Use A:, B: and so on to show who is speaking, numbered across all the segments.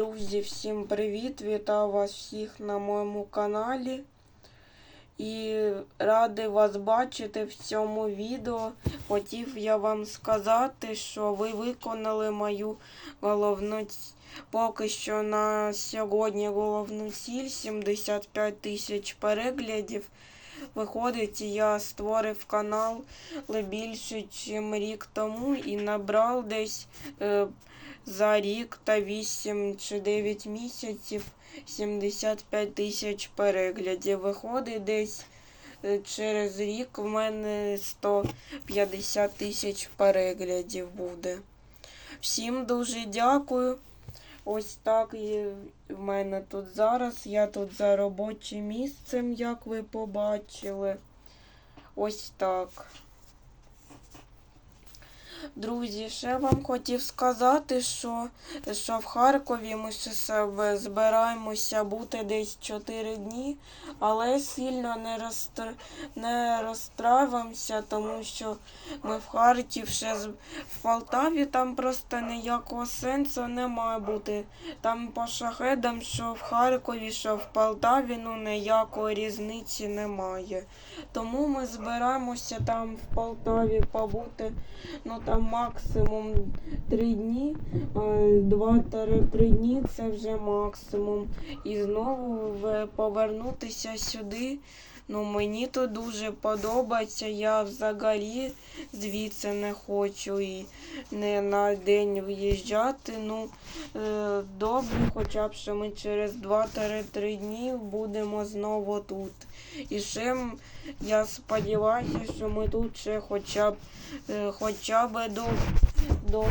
A: Друзі, всім привіт! Вітаю вас всіх на моєму каналі. І радий вас бачити в цьому відео. Хотів я вам сказати, що ви виконали мою головну поки що на сьогодні головну ціль 75 тисяч переглядів. Виходить, я створив канал більше, ніж рік тому і набрав десь е, за рік та 8 чи 9 місяців 75 тисяч переглядів. Виходить десь е, через рік в мене 150 тисяч переглядів буде. Всім дуже дякую. Ось так і в мене тут зараз. Я тут за робочим місцем, як ви побачили. Ось так. Друзі, ще вам хотів сказати, що, що в Харкові ми ще себе збираємося бути десь 4 дні, але сильно не, розстр... не розстраюємося, тому що ми в Харків ще з... в Полтаві там просто ніякого сенсу не має бути. Там по шахедам, що в Харкові, що в Полтаві, ну ніякої різниці немає. Тому ми збираємося там в Полтаві побути. Ну там максимум 3 дні, 2-3 дні це вже максимум. І знову повернутися сюди. Ну, мені то дуже подобається. Я взагалі звідси не хочу і не на день виїжджати. Ну, е, добре, хоча б що ми через 2-3 дні будемо знову тут. І ще я сподіваюся, що ми тут ще хоча б е, хоча б до, до,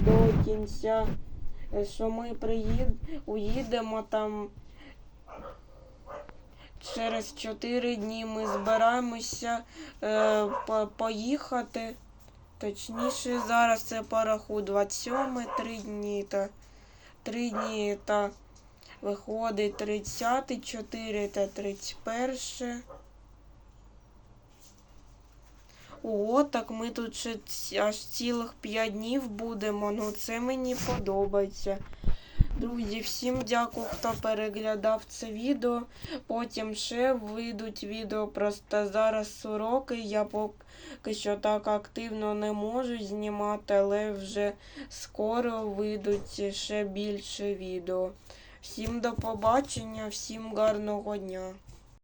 A: до кінця, е, що ми приїд, уїдемо там. Через 4 дні ми збираємося е, по, поїхати. Точніше, зараз це пораху 27, 3 дні та 3 дні та виходить 30, 4 та 31. Ого, так ми тут ще аж цілих 5 днів будемо. Ну це мені подобається. Друзі, всім дякую, хто переглядав це відео. Потім ще вийдуть відео. Просто зараз уроки. Я поки що так активно не можу знімати, але вже скоро вийдуть ще більше відео. Всім до побачення, всім гарного дня.